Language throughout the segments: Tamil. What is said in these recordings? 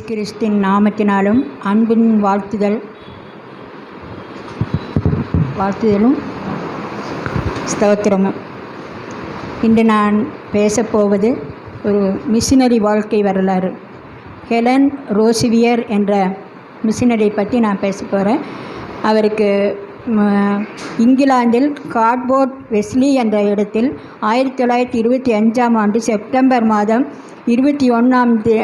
கிறிஸ்தின் நாமத்தினாலும் அன்பின் வாழ்த்துதல் வாழ்த்துதலும் ஸ்தோத்திரமும். இன்று நான் பேசப்போவது ஒரு மிஷினரி வாழ்க்கை வரலாறு. ஹெலன் ரோசிவியர் என்ற மிஷினரி பற்றி நான் பேச போகிறேன் அவருக்கு இங்கிலாந்தில் கார்ட்போர்ட் வெஸ்லி என்ற இடத்தில் ஆயிரத்தி தொள்ளாயிரத்தி இருபத்தி அஞ்சாம் ஆண்டு செப்டம்பர் மாதம் இருபத்தி ஒன்றாம் தே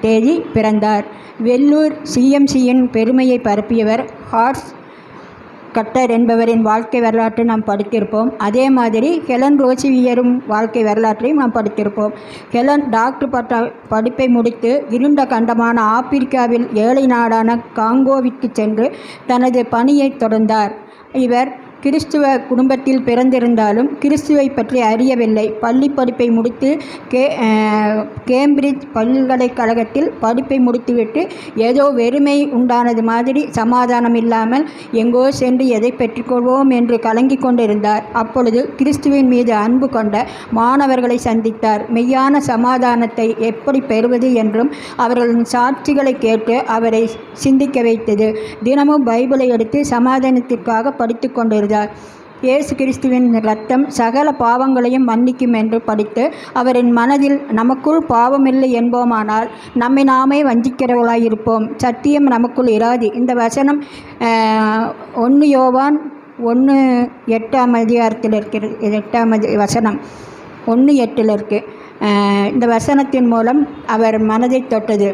தேதி பிறந்தார். வெள்ளூர் சிஎம்சியின் பெருமையை பரப்பியவர் ஹார்ஸ் கட்டர் என்பவரின் வாழ்க்கை வரலாற்றை நாம் படித்திருப்போம். அதே மாதிரி ஹெலன் ரோசிவியரும் வாழ்க்கை வரலாற்றையும் நாம் படித்திருப்போம். ஹெலன் டாக்டர் பட்ட படிப்பை முடித்து இருண்ட கண்டமான ஆப்பிரிக்காவில் ஏழை நாடான காங்கோவிற்கு சென்று தனது பணியை தொடர்ந்தார். இவர் கிறிஸ்துவ குடும்பத்தில் பிறந்திருந்தாலும் கிறிஸ்துவை பற்றி அறியவில்லை. பள்ளி படிப்பை முடித்து கே கேம்பிரிட்ஜ் பல்கலைக்கழகத்தில் படிப்பை முடித்துவிட்டு ஏதோ வெறுமை உண்டானது மாதிரி சமாதானம் இல்லாமல் எங்கோ சென்று எதை பெற்றுக்கொள்வோம் என்று கலங்கி கொண்டிருந்தார். அப்பொழுது கிறிஸ்துவின் மீது அன்பு கொண்ட மாணவர்களை சந்தித்தார். மெய்யான சமாதானத்தை எப்படி பெறுவது என்றும் அவர்களின் சாட்சிகளை கேட்டு அவரை சிந்திக்க வைத்தது. தினமும் பைபிளை எடுத்து சமாதானத்திற்காக படித்து கொண்டிருந்தார். இயேசு கிறிஸ்துவின் இரத்தம் சகல பாவங்களையும் மன்னிக்கும் என்று படித்து அவரின் மனதில் நமக்குள் பாவமில்லை என்போமானால் நம்மை நாமே வஞ்சிக்கிறவர்களாயிருப்போம். சத்தியம் நமக்குள் இராது. இந்த வசனம் ஒன்று யோவான் ஒன்று எட்டாம் அதிகாரத்தில் இருக்கிறது எட்டாம் வசனம் ஒன்று எட்டில் இருக்குது இந்த வசனத்தின் மூலம் அவர் மனதை தொட்டது.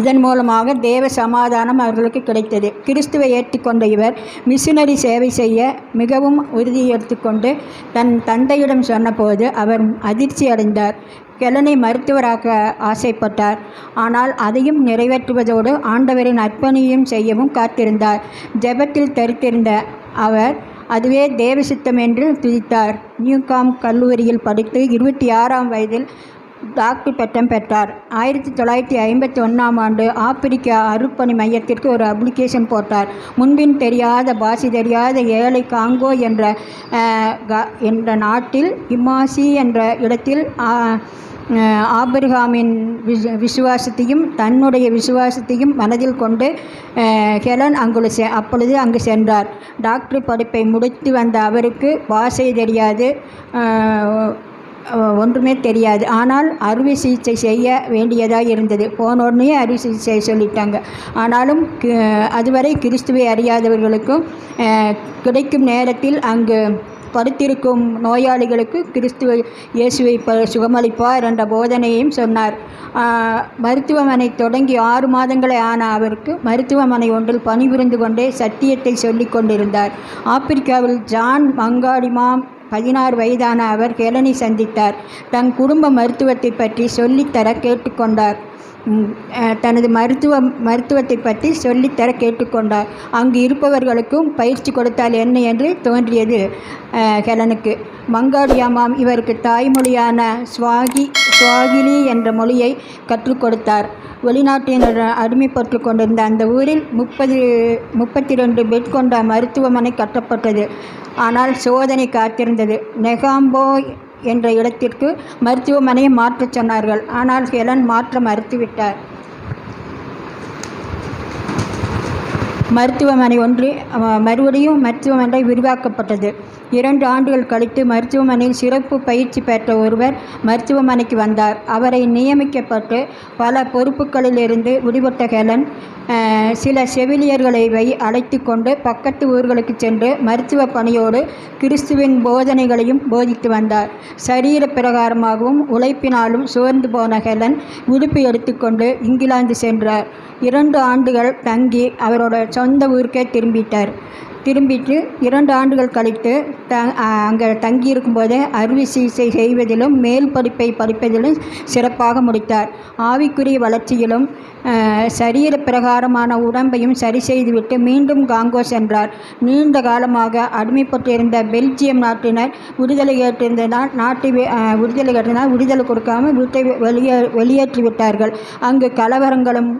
இதன் மூலமாக தேவ சமாதானம் அவர்களுக்கு கிடைத்தது. கிறிஸ்துவை ஏற்றுக்கொண்ட இவர் மிஷினரி சேவை செய்ய மிகவும் உறுதியெடுத்துக்கொண்டு தன் தந்தையிடம் சொன்னபோது அவர் அதிர்ச்சி அடைந்தார். கெலனை மருத்துவராக ஆசைப்பட்டார். ஆனால் அதையும் நிறைவேற்றுவதோடு ஆண்டவரின் அர்ப்பணியும் செய்யவும் காத்திருந்தார். ஜெபத்தில் தரித்திருந்த அவர் அதுவே தேவ சித்தம் என்று துதித்தார். நியூகாம் கல்லூரியில் படித்து இருபத்தி ஆறாம் வயதில் டாக்டர் பட்டம் பெற்றார். ஆயிரத்தி தொள்ளாயிரத்தி ஐம்பத்தி ஒன்றாம் ஆண்டு ஆப்பிரிக்கா அருப்பணி மையத்திற்கு ஒரு அப்ளிகேஷன் போட்டார். முன்பின் தெரியாத பாஷை தெரியாத ஏழை காங்கோ என்ற என்ற நாட்டில் இமாசி என்ற இடத்தில் ஆபிரகாமின் விசு விசுவாசத்தையும் தன்னுடைய விசுவாசத்தையும் மனதில் கொண்டு ஹெலன் அங்குள்ள செ அப்பொழுது அங்கு சென்றார். டாக்டர் படிப்பை முடித்து வந்த அவருக்கு பாஷை தெரியாது. ஒன்றுமே தெரியாது. ஆனால் அறுவை சிகிச்சை செய்ய வேண்டியதாக இருந்தது. போன உடனே அறுவை சிகிச்சை சொல்லிட்டாங்க. ஆனாலும் கி- அதுவரை கிறிஸ்துவை அறியாதவர்களுக்கும் கிடைக்கும் நேரத்தில் அங்கு படுத்திருக்கும் நோயாளிகளுக்கு கிறிஸ்துவ இயேசுவை ப சுகமளிப்பார் என்ற போதனையையும் சொன்னார். மருத்துவமனை தொடங்கி ஆறு மாதங்களே ஆன அவருக்கு மருத்துவமனை ஒன்றில் பணிபுரிந்து கொண்டே சத்தியத்தை சொல்லிக் கொண்டிருந்தார். ஆப்பிரிக்காவில் ஜான் மங்காடிமாம் பதினாறு வயதான அவர் ஹெலனை சந்தித்தார். தன் குடும்ப மருத்துவத்தை பற்றி சொல்லித்தர கேட்டுக்கொண்டார். தனது மருத்துவ மருத்துவத்தை பற்றி சொல்லித்தர கேட்டுக்கொண்டார். அங்கு இருப்பவர்களுக்கும் பயிற்சி கொடுத்தால் என்ன என்று தோன்றியது ஹெலனுக்கு மங்காடியாமாம் இவருக்கு தாய்மொழியான ஸ்வாகி ஸ்வாகிலி என்ற மொழியை கற்றுக் கொடுத்தார். வெளிநாட்டினர் அடிமைப்பட்டு கொண்டிருந்த அந்த ஊரில் முப்பது முப்பத்தி ரெண்டு பெட் கொண்ட மருத்துவமனை கட்டப்பட்டது. ஆனால் சோதனை காத்திருந்தது. நெகாம்போ என்ற இடத்திற்கு மருத்துவமனையை மாற்றச் சொன்னார்கள். ஆனால் ஹெலன் மாற்ற மறுத்துவிட்டார். மருத்துவமனை ஒன்று மறுபடியும் மருத்துவமனை விரிவாக்கப்பட்டது. இரண்டு ஆண்டுகள் கழித்து மருத்துவமனையில் சிறப்பு பயிற்சி பெற்ற ஒருவர் மருத்துவமனைக்கு வந்தார். அவரை நியமிக்கப்பட்டு பல பொறுப்புகளிலிருந்து விடுபட்ட ஹெலன் சில செவிலியர்களை வை அழைத்து கொண்டு பக்கத்து ஊர்களுக்கு சென்று மருத்துவ பணியோடு கிறிஸ்துவின் போதனைகளையும் போதித்து வந்தார். சரீர பிரகாரமாகவும் உழைப்பினாலும் சோர்ந்து போன ஹெலன் விடுப்பு எடுத்துக்கொண்டு இங்கிலாந்து சென்றார். இரண்டு ஆண்டுகள் தங்கி அவரோட சொந்த ஊருக்கே திரும்பிட்டார். திரும்பிட்டு இரண்டு ஆண்டுகள் கழித்து த அங்கே தங்கியிருக்கும்போதே அறுவை சிகிச்சை செய்வதிலும் மேல் படிப்பை படிப்பதிலும் சிறப்பாக முடித்தார். ஆவிக்குரிய வளர்ச்சியிலும் சரீர பிரகாரமான உடம்பையும் சரி செய்துவிட்டு மீண்டும் காங்கோ சென்றார். நீண்ட காலமாக அடிமைப்பட்டிருந்த பெல்ஜியம் நாட்டினர் விடுதலை கேட்டிருந்ததால் நாட்டை விடுதலை கேட்டிருந்தால் விடுதலை கொடுக்காமல் வீட்டை வெளியே வெளியேற்றி விட்டார்கள் அங்கு கலவரங்களும்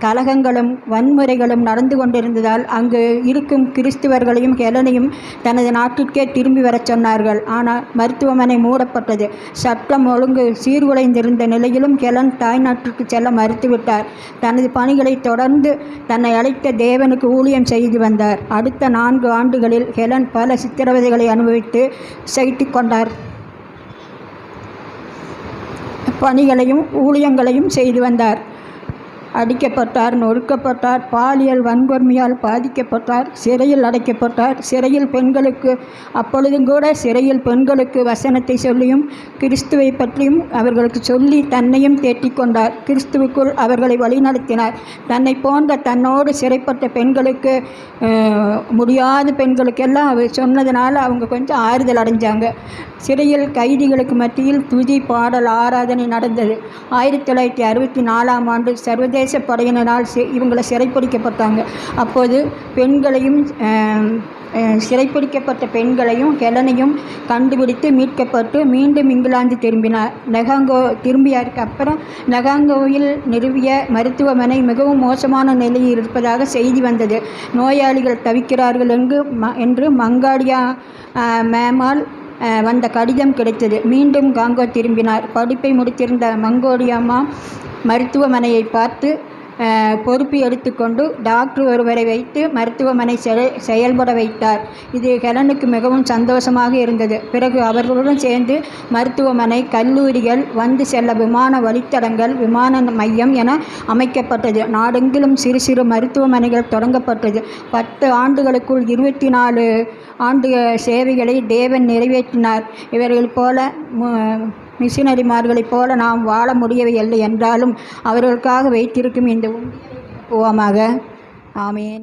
கலகங்களும் வன்முறைகளும் நடந்து கொண்டிருந்ததால் அங்கு இருக்கும் கிறிஸ்துவர்களையும் ஹெலனையும் தனது நாட்டிற்கே திரும்பி வரச் சொன்னார்கள். ஆனால் மருத்துவமனை மூடப்பட்டது. சட்டம் ஒழுங்கு சீர்குலைந்திருந்த நிலையிலும் ஹெலன் தாய்நாட்டிற்கு செல்ல மறுத்துவிட்டார். தனது பணிகளை தொடர்ந்து தன்னை அழைத்த தேவனுக்கு ஊழியம் செய்து வந்தார். அடுத்த நான்கு ஆண்டுகளில் ஹெலன் பல சித்திரவதைகளை அனுபவித்து சகித்துக் கொண்டார். பணிகளையும் ஊழியங்களையும் செய்து வந்தார். அடிக்கப்பட்டார் நொறுக்கப்பட்டார் பாலியல் வன்கொடுமையால் பாதிக்கப்பட்டார் சிறையில் அடைக்கப்பட்டார். சிறையில் பெண்களுக்கு அப்பொழுதும் கூட சிறையில் பெண்களுக்கு வசனத்தை சொல்லியும் கிறிஸ்துவை பற்றியும் அவர்களுக்கு சொல்லி தன்னையும் தேற்றிக் கொண்டார். கிறிஸ்துவுக்குள் அவர்களை வழிநடத்தினார். தன்னை போன்ற தன்னோடு சிறைப்பட்ட பெண்களுக்கு முடியாத பெண்களுக்கெல்லாம் அவர் சொன்னதுனால அவங்க கொஞ்சம் ஆறுதல் அடைஞ்சாங்க. சிறையில் கைதிகளுக்கு மத்தியில் துதி பாடல் ஆராதனை நடந்தது. ஆயிரத்தி தொள்ளாயிரத்தி அறுபத்தி நாலாம் ஆண்டு சர்வதேச படையினரால் இவங்களை சிறைப்பிடிக்கப்பட்டாங்க. அப்போது பெண்களையும் சிறைப்பிடிக்கப்பட்ட பெண்களையும் ஹெலனையும் கண்டுபிடித்து மீட்கப்பட்டு மீண்டும் இங்கிலாந்து திரும்பினார். நெகாங்கோ திரும்பியதுக்கு அப்புறம் நெகாங்கோவில் நிறுவிய மருத்துவமனை மிகவும் மோசமான நிலையில் இருப்பதாக செய்தி வந்தது. நோயாளிகள் தவிக்கிறார்கள் என்று ம என்று மங்காடியா மேமால் வந்த கடிதம் கிடைத்தது. மீண்டும் காங்கோ திரும்பினார். படிப்பை முடித்திருந்த மங்கோடியம்மா மருத்துவமனையை பார்த்து பொறுப்பு எடுத்துக்கொண்டு டாக்டர் ஒருவரை வைத்து மருத்துவமனை செயல்பட வைத்தார். இது ஹெலனுக்கு மிகவும் சந்தோஷமாக இருந்தது. பிறகு அவர்களுடன் சேர்ந்து மருத்துவமனை கல்லூரிகள் வந்து செல்ல விமான வழித்தடங்கள் விமான மையம் என அமைக்கப்பட்டது. நாடெங்கிலும் சிறு சிறு மருத்துவமனைகள் தொடங்கப்பட்டது. பத்து ஆண்டுகளுக்குள் இருபத்தி நாலு ஆண்டு சேவைகளை தேவன் நிறைவேற்றினார். இவர்கள் போல மு- மிஷினரிமார்களைப் போல நாம் வாழ முடியவில்லை என்றாலும் அவர்களுக்காக வைத்திருக்கும் இந்த உண்டியலை நிரப்புவோமாக ஆமேன்.